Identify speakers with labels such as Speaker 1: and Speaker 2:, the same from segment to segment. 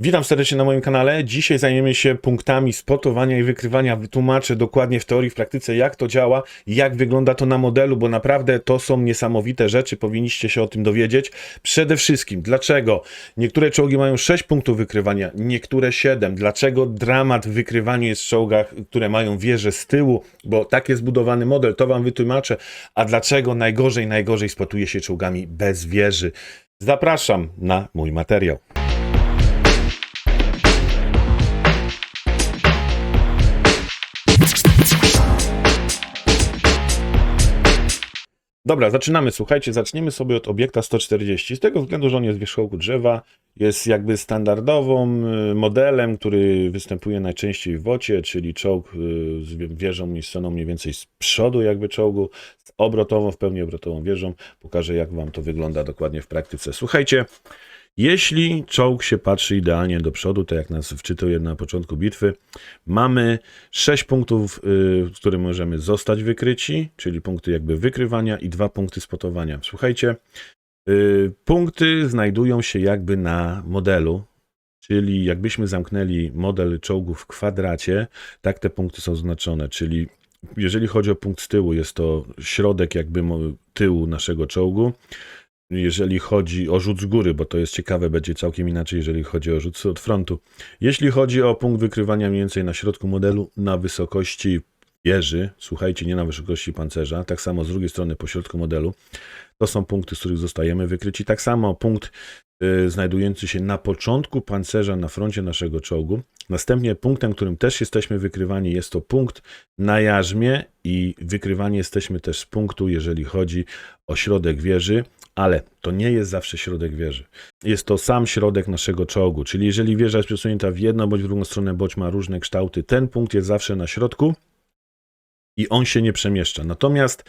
Speaker 1: Witam serdecznie na moim kanale. Dzisiaj zajmiemy się punktami spotowania i wykrywania. Wytłumaczę dokładnie w teorii, w praktyce, jak to działa, jak wygląda to na modelu, bo naprawdę to są niesamowite rzeczy. Powinniście się o tym dowiedzieć. Przede wszystkim, dlaczego niektóre czołgi mają 6 punktów wykrywania, niektóre 7. Dlaczego dramat w wykrywaniu jest w czołgach, które mają wieże z tyłu, bo tak jest zbudowany model, to wam wytłumaczę. A dlaczego najgorzej, najgorzej spotuje się czołgami bez wieży. Zapraszam na mój materiał. Dobra, zaczynamy. Słuchajcie, zaczniemy sobie od obiekta 140. Z tego względu, że on jest w wierzchołku drzewa, jest jakby standardową y, modelem, który występuje najczęściej w wocie, czyli czołg y, z wie- wieżą umieszczoną mniej więcej z przodu jakby czołgu, z obrotową, w pełni obrotową wieżą. Pokażę, jak wam to wygląda dokładnie w praktyce. Słuchajcie, jeśli czołg się patrzy idealnie do przodu, tak jak nas wczytuje na początku bitwy, mamy 6 punktów, y, w których możemy zostać wykryci, czyli punkty jakby wykrywania i dwa punkty spotowania. Słuchajcie, y, punkty znajdują się jakby na modelu, czyli jakbyśmy zamknęli model czołgu w kwadracie, tak te punkty są znaczone, czyli jeżeli chodzi o punkt z tyłu, jest to środek jakby tyłu naszego czołgu. Jeżeli chodzi o rzut z góry, bo to jest ciekawe, będzie całkiem inaczej, jeżeli chodzi o rzut od frontu. Jeśli chodzi o punkt wykrywania mniej więcej na środku modelu, na wysokości wieży, słuchajcie, nie na wysokości pancerza, tak samo z drugiej strony po środku modelu, to są punkty, z których zostajemy wykryci. Tak samo punkt y, znajdujący się na początku pancerza na froncie naszego czołgu. Następnie punktem, którym też jesteśmy wykrywani, jest to punkt na jarzmie i wykrywani jesteśmy też z punktu, jeżeli chodzi o środek wieży, ale to nie jest zawsze środek wieży. Jest to sam środek naszego czołgu, czyli jeżeli wieża jest przesunięta w jedną bądź w drugą stronę, bądź ma różne kształty, ten punkt jest zawsze na środku i on się nie przemieszcza. Natomiast,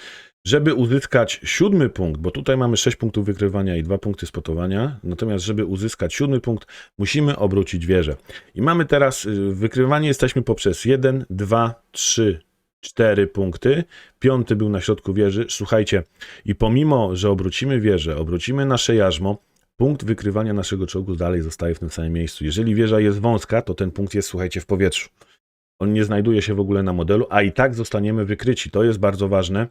Speaker 1: żeby uzyskać siódmy punkt, bo tutaj mamy sześć punktów wykrywania i dwa punkty spotowania, natomiast żeby uzyskać siódmy punkt, musimy obrócić wieżę. I mamy teraz y, wykrywanie jesteśmy poprzez 1, 2, 3, 4 punkty. Piąty był na środku wieży. Słuchajcie, i pomimo, że obrócimy wieżę, obrócimy nasze jarzmo, punkt wykrywania naszego czołgu dalej zostaje w tym samym miejscu. Jeżeli wieża jest wąska, to ten punkt jest, słuchajcie, w powietrzu. On nie znajduje się w ogóle na modelu, a i tak zostaniemy wykryci. To jest bardzo ważne.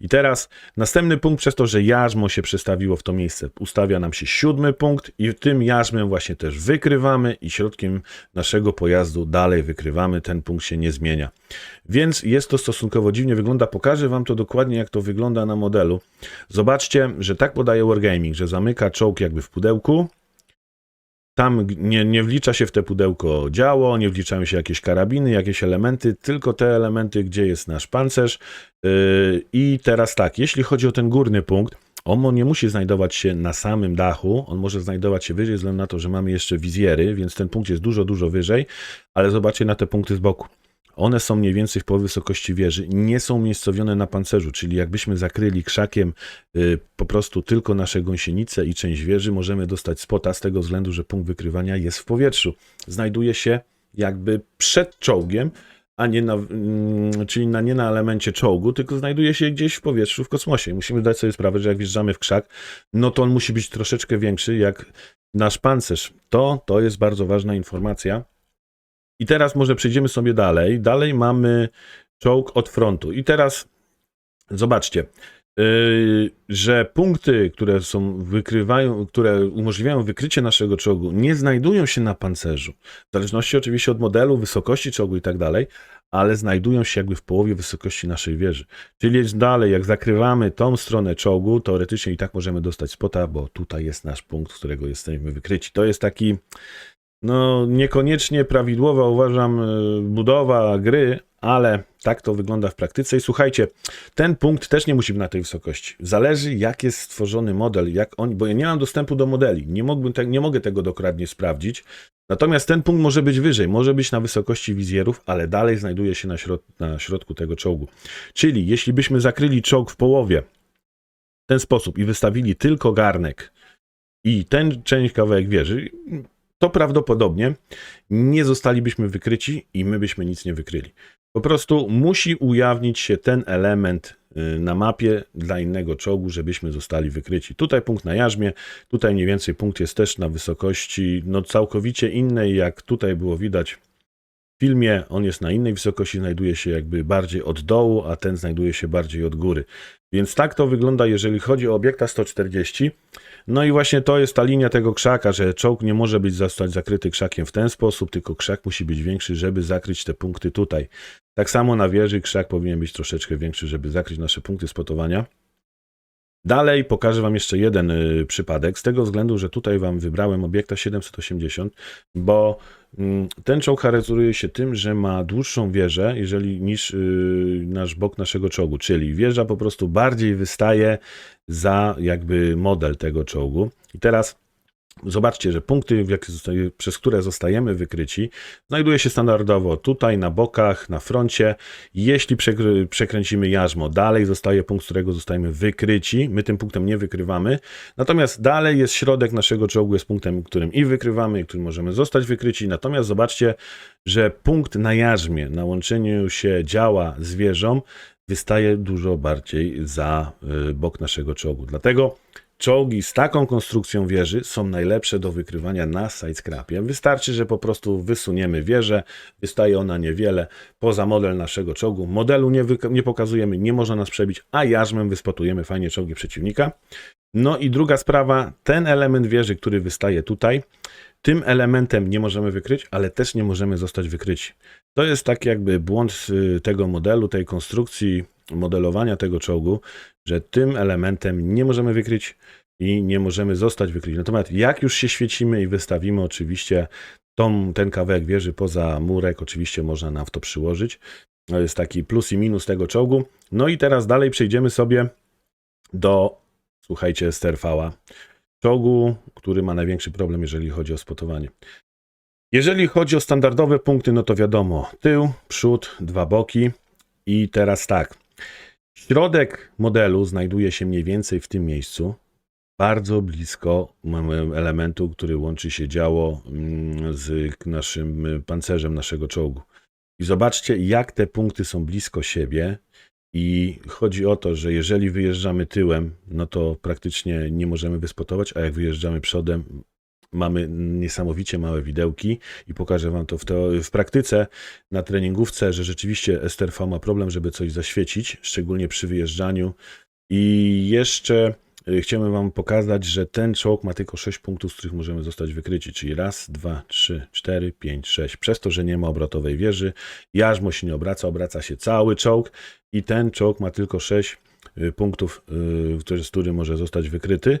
Speaker 1: I teraz następny punkt, przez to, że jarzmo się przestawiło w to miejsce, ustawia nam się siódmy punkt i tym jarzmem właśnie też wykrywamy i środkiem naszego pojazdu dalej wykrywamy. Ten punkt się nie zmienia. Więc jest to stosunkowo dziwnie wygląda. Pokażę wam to dokładnie, jak to wygląda na modelu. Zobaczcie, że tak podaje Wargaming, że zamyka czołg jakby w pudełku, tam nie, nie wlicza się w te pudełko działo, nie wliczają się jakieś karabiny, jakieś elementy, tylko te elementy, gdzie jest nasz pancerz. Yy, I teraz tak, jeśli chodzi o ten górny punkt, on nie musi znajdować się na samym dachu, on może znajdować się wyżej, ze względu na to, że mamy jeszcze wizjery, więc ten punkt jest dużo, dużo wyżej, ale zobaczcie na te punkty z boku. One są mniej więcej w połowie wysokości wieży, nie są umiejscowione na pancerzu, czyli jakbyśmy zakryli krzakiem y, po prostu tylko nasze gąsienice i część wieży, możemy dostać spota z tego względu, że punkt wykrywania jest w powietrzu. Znajduje się jakby przed czołgiem, a nie na, mm, czyli na, nie na elemencie czołgu, tylko znajduje się gdzieś w powietrzu, w kosmosie. Musimy zdać sobie sprawę, że jak wjeżdżamy w krzak, no to on musi być troszeczkę większy jak nasz pancerz. To, to jest bardzo ważna informacja. I teraz może przejdziemy sobie dalej. Dalej mamy czołg od frontu. I teraz zobaczcie, yy, że punkty, które są wykrywają, które umożliwiają wykrycie naszego czołgu, nie znajdują się na pancerzu. W zależności oczywiście od modelu, wysokości czołgu i tak dalej, ale znajdują się jakby w połowie wysokości naszej wieży. Czyli jest dalej, jak zakrywamy tą stronę czołgu, teoretycznie i tak możemy dostać spota, bo tutaj jest nasz punkt, którego jesteśmy wykryci. To jest taki no, niekoniecznie prawidłowa, uważam, y, budowa gry, ale tak to wygląda w praktyce. I słuchajcie, ten punkt też nie musi być na tej wysokości. Zależy, jak jest stworzony model, jak on, bo ja nie mam dostępu do modeli, nie, mógłbym te, nie mogę tego dokładnie sprawdzić. Natomiast ten punkt może być wyżej, może być na wysokości wizjerów, ale dalej znajduje się na, środ na środku tego czołgu. Czyli jeśli byśmy zakryli czołg w połowie w ten sposób i wystawili tylko garnek i ten część kawałek wieży, to prawdopodobnie nie zostalibyśmy wykryci i my byśmy nic nie wykryli. Po prostu musi ujawnić się ten element y, na mapie dla innego czołgu, żebyśmy zostali wykryci. Tutaj punkt na jarzmie, tutaj mniej więcej punkt jest też na wysokości no całkowicie innej, jak tutaj było widać filmie. On jest na innej wysokości, znajduje się jakby bardziej od dołu, a ten znajduje się bardziej od góry. Więc tak to wygląda, jeżeli chodzi o obiekta 140. No i właśnie to jest ta linia tego krzaka, że czołg nie może być zostać zakryty krzakiem w ten sposób, tylko krzak musi być większy, żeby zakryć te punkty tutaj. Tak samo na wieży krzak powinien być troszeczkę większy, żeby zakryć nasze punkty spotowania. Dalej pokażę Wam jeszcze jeden y, przypadek, z tego względu, że tutaj Wam wybrałem obiekta 780, bo mm, ten czołg charakteryzuje się tym, że ma dłuższą wieżę jeżeli, niż y, nasz bok naszego czołgu, czyli wieża po prostu bardziej wystaje za jakby model tego czołgu. I teraz Zobaczcie, że punkty, przez które zostajemy wykryci, znajduje się standardowo tutaj, na bokach, na froncie. Jeśli przekr- przekręcimy jarzmo, dalej zostaje punkt, z którego zostajemy wykryci. My tym punktem nie wykrywamy. Natomiast dalej jest środek naszego czołgu, jest punktem, którym i wykrywamy, i którym możemy zostać wykryci. Natomiast zobaczcie, że punkt na jarzmie, na łączeniu się działa z wystaje dużo bardziej za y, bok naszego czołgu. Dlatego Czołgi z taką konstrukcją wieży są najlepsze do wykrywania na sidescrapie. Wystarczy, że po prostu wysuniemy wieżę, wystaje ona niewiele poza model naszego czołgu. Modelu nie, nie pokazujemy, nie można nas przebić, a jarzmem wyspotujemy fajnie czołgi przeciwnika. No i druga sprawa, ten element wieży, który wystaje tutaj, tym elementem nie możemy wykryć, ale też nie możemy zostać wykryci. To jest tak jakby błąd y, tego modelu, tej konstrukcji, modelowania tego czołgu, że tym elementem nie możemy wykryć i nie możemy zostać wykryci. Natomiast jak już się świecimy i wystawimy oczywiście tą, ten kawałek wieży poza murek, oczywiście można nam w to przyłożyć. To jest taki plus i minus tego czołgu. No i teraz dalej przejdziemy sobie do, słuchajcie, sterfała. Czołgu, który ma największy problem, jeżeli chodzi o spotowanie. Jeżeli chodzi o standardowe punkty, no to wiadomo, tył, przód, dwa boki i teraz tak. Środek modelu znajduje się mniej więcej w tym miejscu. Bardzo blisko elementu, który łączy się działo mm, z naszym pancerzem naszego czołgu. I zobaczcie, jak te punkty są blisko siebie. I chodzi o to, że jeżeli wyjeżdżamy tyłem, no to praktycznie nie możemy wyspotować, a jak wyjeżdżamy przodem, mamy niesamowicie małe widełki i pokażę Wam to w, w praktyce na treningówce, że rzeczywiście STRV ma problem, żeby coś zaświecić, szczególnie przy wyjeżdżaniu. I jeszcze y, chciałbym Wam pokazać, że ten czołg ma tylko 6 punktów, z których możemy zostać wykryci, czyli raz, dwa, trzy, cztery, pięć, sześć. Przez to, że nie ma obrotowej wieży, jarzmo się nie obraca, obraca się cały czołg i ten czołg ma tylko 6 y, punktów, y, z których może zostać wykryty.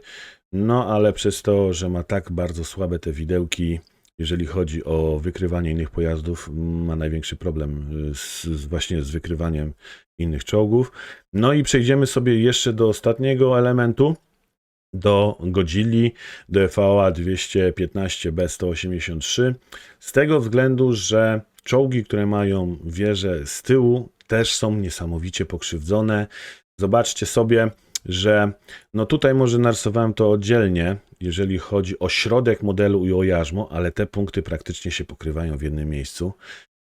Speaker 1: No ale przez to, że ma tak bardzo słabe te widełki, jeżeli chodzi o wykrywanie innych pojazdów, ma największy problem y, z, z właśnie z wykrywaniem innych czołgów. No i przejdziemy sobie jeszcze do ostatniego elementu, do Godzilli, do EVA 215B183, z tego względu, że czołgi, które mają wieżę z tyłu, też są niesamowicie pokrzywdzone. Zobaczcie sobie, że no tutaj może narysowałem to oddzielnie, jeżeli chodzi o środek modelu i o jarzmo, ale te punkty praktycznie się pokrywają w jednym miejscu.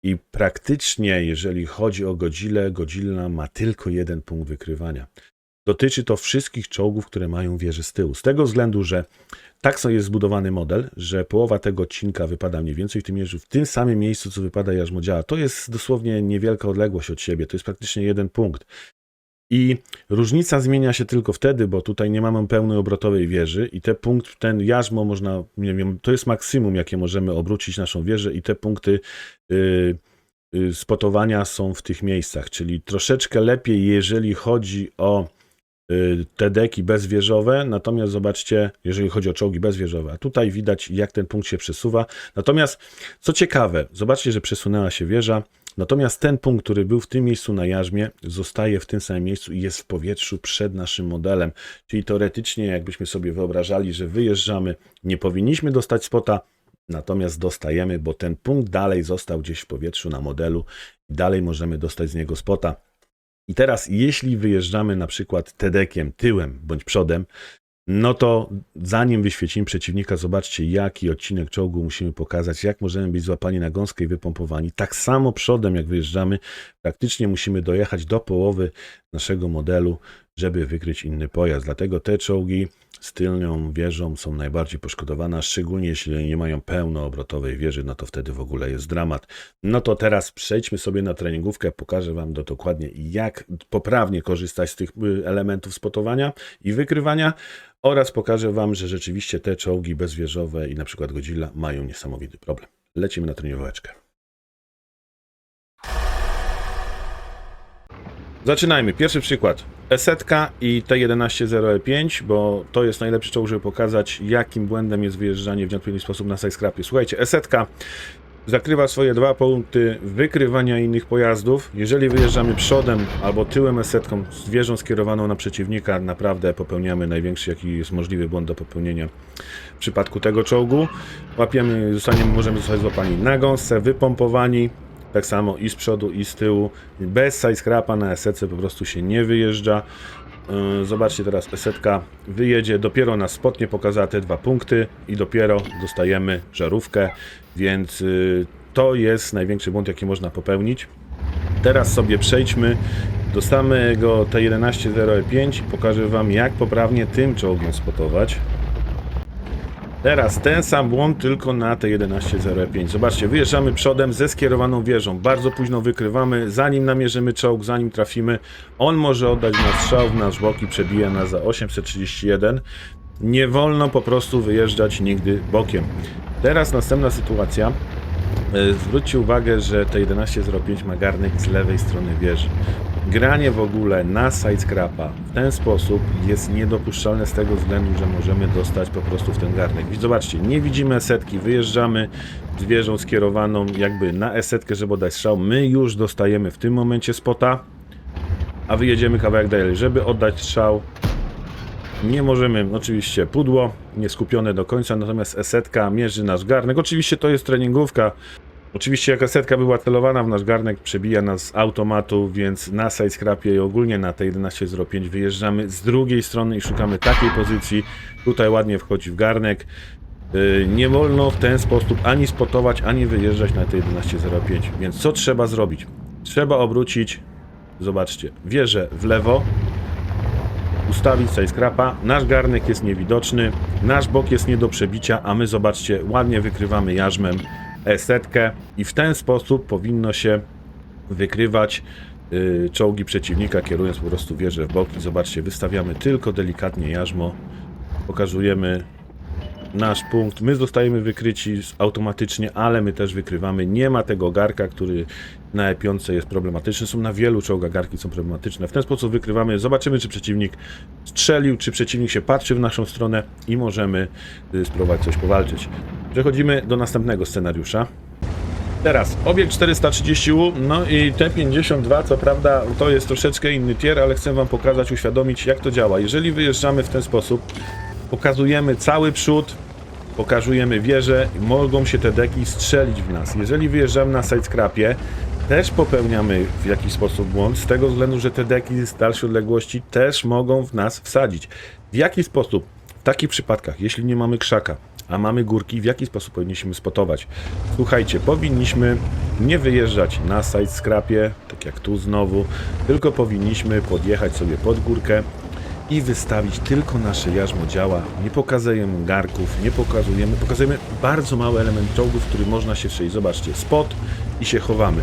Speaker 1: I praktycznie, jeżeli chodzi o Godzilla, Godzilla ma tylko jeden punkt wykrywania. Dotyczy to wszystkich czołgów, które mają wieże z tyłu. Z tego względu, że tak sobie jest zbudowany model, że połowa tego odcinka wypada mniej więcej w tym, w tym samym miejscu, co wypada jarzmo działa. To jest dosłownie niewielka odległość od siebie, to jest praktycznie jeden punkt. I różnica zmienia się tylko wtedy, bo tutaj nie mamy pełnej obrotowej wieży i te punkt, ten jarzmo można, nie wiem, to jest maksimum, jakie możemy obrócić naszą wieżę i te punkty yy, yy, spotowania są w tych miejscach, czyli troszeczkę lepiej, jeżeli chodzi o yy, te deki bezwieżowe, natomiast zobaczcie, jeżeli chodzi o czołgi bezwieżowe, a tutaj widać jak ten punkt się przesuwa. Natomiast co ciekawe, zobaczcie, że przesunęła się wieża, Natomiast ten punkt, który był w tym miejscu na jarzmie, zostaje w tym samym miejscu i jest w powietrzu przed naszym modelem. Czyli teoretycznie, jakbyśmy sobie wyobrażali, że wyjeżdżamy, nie powinniśmy dostać spota, natomiast dostajemy, bo ten punkt dalej został gdzieś w powietrzu na modelu i dalej możemy dostać z niego spota. I teraz, jeśli wyjeżdżamy na przykład tedekiem tyłem bądź przodem, no to zanim wyświecimy przeciwnika, zobaczcie jaki odcinek czołgu musimy pokazać, jak możemy być złapani na gąskę i wypompowani. Tak samo przodem jak wyjeżdżamy, praktycznie musimy dojechać do połowy naszego modelu, żeby wykryć inny pojazd. Dlatego te czołgi z tylnią wieżą są najbardziej poszkodowane, a szczególnie jeśli nie mają pełnoobrotowej wieży, no to wtedy w ogóle jest dramat. No to teraz przejdźmy sobie na treningówkę, pokażę Wam do dokładnie jak poprawnie korzystać z tych y, elementów spotowania i wykrywania oraz pokażę Wam, że rzeczywiście te czołgi bezwieżowe i na przykład Godzilla mają niesamowity problem. Lecimy na treningóweczkę. Zaczynajmy. Pierwszy przykład. Esetka i T11-0E5, bo to jest najlepszy czołg, żeby pokazać, jakim błędem jest wyjeżdżanie w nieodpowiedni sposób na sidescrapie. Słuchajcie, Esetka zakrywa swoje dwa punkty wykrywania innych pojazdów. Jeżeli wyjeżdżamy przodem albo tyłem esetką z skierowaną na przeciwnika, naprawdę popełniamy największy, jaki jest możliwy błąd do popełnienia w przypadku tego czołgu. Łapiemy, zostaniemy, możemy zostać złapani na gąsce, wypompowani, tak samo i z przodu, i z tyłu. Bez sidescrapa na esece po prostu się nie wyjeżdża. Yy, Zobaczcie teraz, esetka wyjedzie, dopiero nas spotnie pokazała te dwa punkty i dopiero dostajemy żarówkę, więc yy, to jest największy błąd, jaki można popełnić. Teraz sobie przejdźmy do samego T1105 i pokażę Wam, jak poprawnie tym czołgiem spotować. Teraz ten sam błąd, tylko na T1105. Zobaczcie, wyjeżdżamy przodem ze skierowaną wieżą. Bardzo późno wykrywamy, zanim namierzymy czołg, zanim trafimy. On może oddać nas strzał w nasz bok i przebija nas za 831. Nie wolno po prostu wyjeżdżać nigdy bokiem. Teraz następna sytuacja. E, Zwróćcie uwagę, że T1105 ma garnek z lewej strony wieży. Granie w ogóle na sidescrapa w ten sposób jest niedopuszczalne z tego względu, że możemy dostać po prostu w ten garnek. Zobaczcie, nie widzimy esetki, wyjeżdżamy z wieżą skierowaną jakby na esetkę, żeby oddać strzał. My już dostajemy w tym momencie spota, a wyjedziemy kawałek dalej, żeby oddać strzał. Nie możemy, oczywiście pudło, nie skupione do końca, natomiast esetka mierzy nasz garnek. Oczywiście to jest treningówka. Oczywiście jak esetka była celowana w nasz garnek, przebija nas z automatu, więc na sidescrapie i ogólnie na tej 11.05 wyjeżdżamy z drugiej strony i szukamy takiej pozycji. Tutaj ładnie wchodzi w garnek. Yy, Nie wolno w ten sposób ani spotować, ani wyjeżdżać na tej 11.05. Więc co trzeba zrobić? Trzeba obrócić, zobaczcie, wieżę w lewo, ustawić sidescrapa. Nasz garnek jest niewidoczny, nasz bok jest nie do przebicia, a my zobaczcie, ładnie wykrywamy jarzmem E-setkę i w ten sposób powinno się wykrywać y, czołgi przeciwnika, kierując po prostu wieżę w bok. I zobaczcie, wystawiamy tylko delikatnie jarzmo, pokazujemy nasz punkt. My zostajemy wykryci automatycznie, ale my też wykrywamy. Nie ma tego garka, który na E5 jest problematyczny. Są na wielu czołgach garki są problematyczne. W ten sposób wykrywamy. Zobaczymy, czy przeciwnik strzelił, czy przeciwnik się patrzy w naszą stronę i możemy y, spróbować coś powalczyć. Przechodzimy do następnego scenariusza. Teraz obiekt 430U, no i T52, co prawda to jest troszeczkę inny tier, ale chcę Wam pokazać, uświadomić jak to działa. Jeżeli wyjeżdżamy w ten sposób, pokazujemy cały przód, pokazujemy wieżę i mogą się te deki strzelić w nas. Jeżeli wyjeżdżamy na sidescrapie, też popełniamy w jakiś sposób błąd, z tego względu, że te deki z dalszej odległości też mogą w nas wsadzić. W jaki sposób? W takich przypadkach, jeśli nie mamy krzaka, a mamy górki, w jaki sposób powinniśmy spotować? Słuchajcie, powinniśmy nie wyjeżdżać na sidescrapie, tak jak tu znowu, tylko powinniśmy podjechać sobie pod górkę, i wystawić tylko nasze jarzmo działa. Nie pokazujemy garków, nie pokazujemy, pokazujemy bardzo mały element czołgu, w który można się strzelić. Zobaczcie, spot i się chowamy.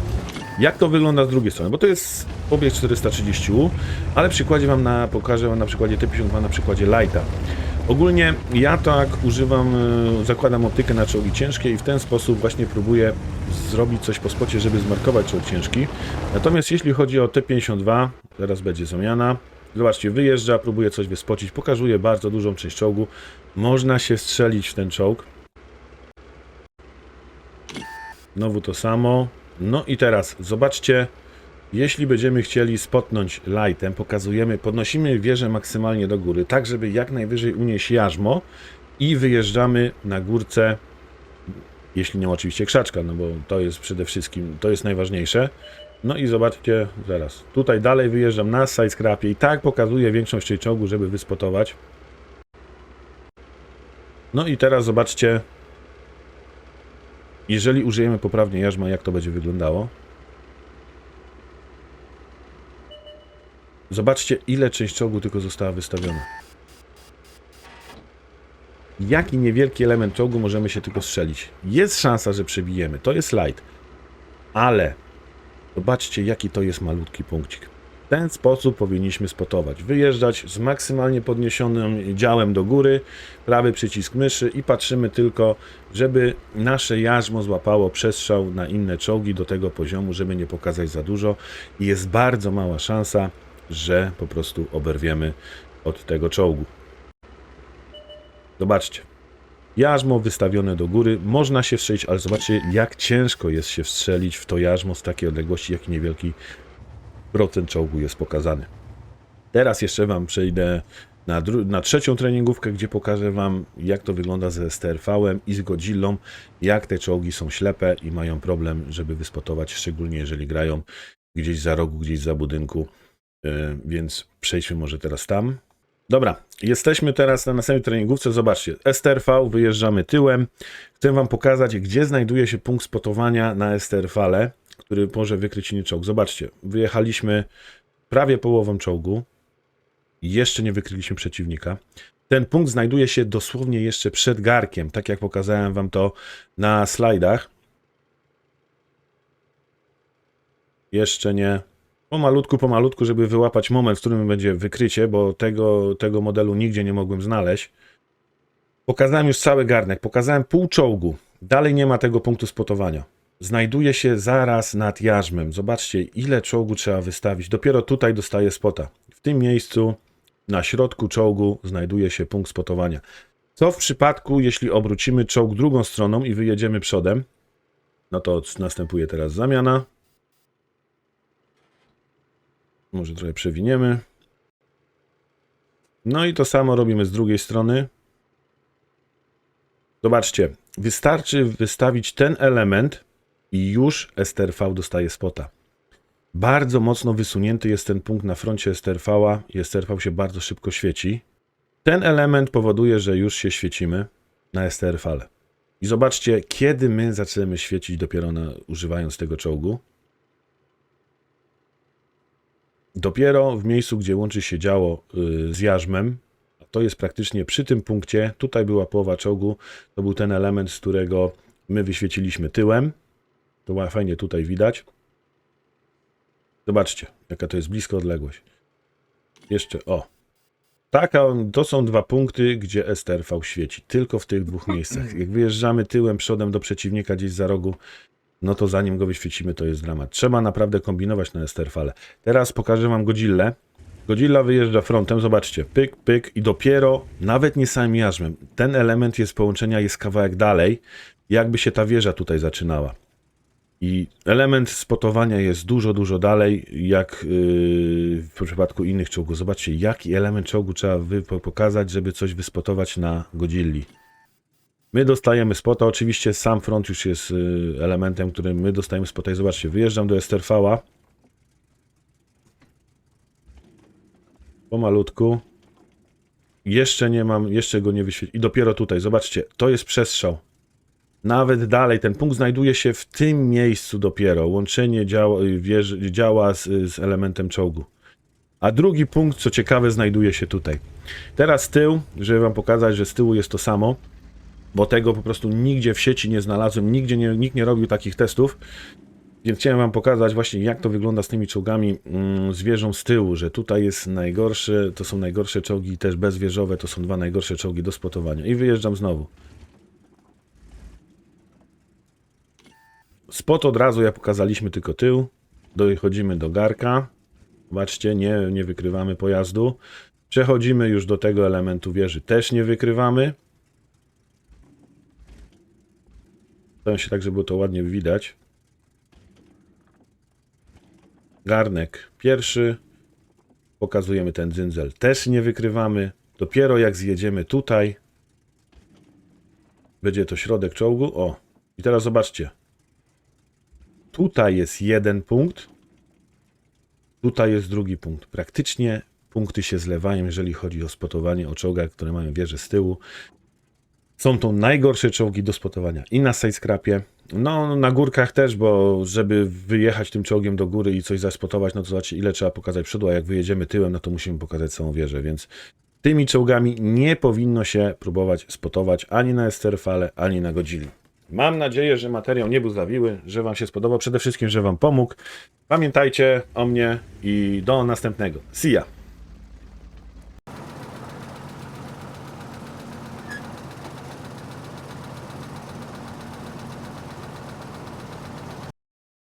Speaker 1: Jak to wygląda z drugiej strony? Bo to jest obiekt 430U, ale przykładzie wam na, pokażę wam na przykładzie T52, na przykładzie Lighta. Ogólnie ja tak używam, e, zakładam optykę na czołgi ciężkie i w ten sposób właśnie próbuję zrobić coś po spocie, żeby zmarkować czołg ciężki. Natomiast jeśli chodzi o T52, teraz będzie zamiana. Zobaczcie, wyjeżdża, próbuje coś wyspocić, pokazuje bardzo dużą część czołgu. Można się strzelić w ten czołg. Znowu to samo. No i teraz zobaczcie, jeśli będziemy chcieli spotnąć lightem, pokazujemy, podnosimy wieżę maksymalnie do góry, tak żeby jak najwyżej unieść jarzmo i wyjeżdżamy na górce, jeśli nie oczywiście krzaczka, no bo to jest przede wszystkim, to jest najważniejsze. No i zobaczcie, zaraz, tutaj dalej wyjeżdżam na sidescrapie i tak pokazuję większą część czołgu, żeby wyspotować. No i teraz zobaczcie, jeżeli użyjemy poprawnie jarzma, jak to będzie wyglądało. Zobaczcie, ile część czołgu tylko została wystawiona. Jaki niewielki element czołgu możemy się tylko strzelić. Jest szansa, że przebijemy. To jest light. Ale zobaczcie, jaki to jest malutki punkcik. W ten sposób powinniśmy spotować. Wyjeżdżać z maksymalnie podniesionym działem do góry, prawy przycisk myszy i patrzymy tylko, żeby nasze jarzmo złapało przestrzał na inne czołgi do tego poziomu, żeby nie pokazać za dużo. I jest bardzo mała szansa, że po prostu oberwiemy od tego czołgu. Zobaczcie. Jarzmo wystawione do góry, można się wstrzelić, ale zobaczcie, jak ciężko jest się wstrzelić w to jarzmo z takiej odległości, jaki niewielki procent czołgu jest pokazany. Teraz jeszcze Wam przejdę na, na trzecią treningówkę, gdzie pokażę Wam, jak to wygląda ze STRV-em i z Godzillą, jak te czołgi są ślepe i mają problem, żeby wyspotować, szczególnie jeżeli grają gdzieś za rogu, gdzieś za budynku. Yy, Więc przejdźmy może teraz tam. Dobra, jesteśmy teraz na następnej treningówce. Zobaczcie, STRV, wyjeżdżamy tyłem. Chcę Wam pokazać, gdzie znajduje się punkt spotowania na STRV-le, który może wykryć inny czołg. Zobaczcie, wyjechaliśmy prawie połową czołgu. Jeszcze nie wykryliśmy przeciwnika. Ten punkt znajduje się dosłownie jeszcze przed garkiem, tak jak pokazałem Wam to na slajdach. Jeszcze nie. Pomalutku, pomalutku, żeby wyłapać moment, w którym będzie wykrycie, bo tego, tego modelu nigdzie nie mogłem znaleźć. Pokazałem już cały garnek, pokazałem pół czołgu. Dalej nie ma tego punktu spotowania. Znajduje się zaraz nad jarzmem. Zobaczcie, ile czołgu trzeba wystawić. Dopiero tutaj dostaje spota. W tym miejscu, na środku czołgu, znajduje się punkt spotowania. Co w przypadku, jeśli obrócimy czołg drugą stroną i wyjedziemy przodem? No to następuje teraz zamiana. Może trochę przewiniemy. No i to samo robimy z drugiej strony. Zobaczcie, wystarczy wystawić ten element i już STRV dostaje spota. Bardzo mocno wysunięty jest ten punkt na froncie STRV-a i STRV się bardzo szybko świeci. Ten element powoduje, że już się świecimy na STRV-le. I zobaczcie, kiedy my zaczynamy świecić dopiero na, używając tego czołgu. Dopiero w miejscu, gdzie łączy się działo y, z jarzmem, to jest praktycznie przy tym punkcie, tutaj była połowa czołgu, to był ten element, z którego my wyświeciliśmy tyłem. To ła- fajnie tutaj widać. Zobaczcie, jaka to jest blisko odległość. Jeszcze, o. Taka, to są dwa punkty, gdzie STRV świeci. Tylko w tych dwóch miejscach. Jak wyjeżdżamy tyłem, przodem do przeciwnika gdzieś za rogu, no to zanim go wyświecimy, to jest dramat. Trzeba naprawdę kombinować na STRV-le. Teraz pokażę Wam Godzillę. Godzilla wyjeżdża frontem, zobaczcie, pyk, pyk i dopiero, nawet nie samym jarzmem, ten element jest połączenia, jest kawałek dalej, jakby się ta wieża tutaj zaczynała. I element spotowania jest dużo, dużo dalej, jak yy, w przypadku innych czołgów. Zobaczcie, jaki element czołgu trzeba pokazać, żeby coś wyspotować na Godzilli. My dostajemy spota, oczywiście sam front już jest y, elementem, którym my dostajemy spota i zobaczcie, wyjeżdżam do Esterfała. Pomalutku. Jeszcze nie mam, jeszcze go nie wyświetliłem. I dopiero tutaj, zobaczcie, to jest przestrzał. Nawet dalej, ten punkt znajduje się w tym miejscu dopiero. Łączenie działa, wieży, działa z, z elementem czołgu. A drugi punkt, co ciekawe, znajduje się tutaj. Teraz tył, żeby wam pokazać, że z tyłu jest to samo bo tego po prostu nigdzie w sieci nie znalazłem, nigdzie nie, nikt nie robił takich testów. Więc chciałem Wam pokazać właśnie, jak to wygląda z tymi czołgami mm, z wieżą z tyłu, że tutaj jest najgorsze, to są najgorsze czołgi, też bezwieżowe, to są dwa najgorsze czołgi do spotowania. I wyjeżdżam znowu. Spot od razu, jak pokazaliśmy tylko tył, dochodzimy do garka. Zobaczcie, nie, nie wykrywamy pojazdu. Przechodzimy już do tego elementu wieży, też nie wykrywamy. Się tak, żeby to ładnie widać. Garnek pierwszy. Pokazujemy ten dzyndzel. Też nie wykrywamy. Dopiero jak zjedziemy tutaj, będzie to środek czołgu. O, i teraz zobaczcie. Tutaj jest jeden punkt. Tutaj jest drugi punkt. Praktycznie punkty się zlewają, jeżeli chodzi o spotowanie o czołgach, które mają wieżę z tyłu. Są to najgorsze czołgi do spotowania i na sidescrapie, no na górkach też, bo żeby wyjechać tym czołgiem do góry i coś zaspotować, no to zobaczcie ile trzeba pokazać przodu, a jak wyjedziemy tyłem, no to musimy pokazać całą wieżę, więc tymi czołgami nie powinno się próbować spotować ani na Esterfale, ani na Godzilli. Mam nadzieję, że materiał nie był zawiły, że Wam się spodobał, przede wszystkim, że Wam pomógł. Pamiętajcie o mnie i do następnego. See ya!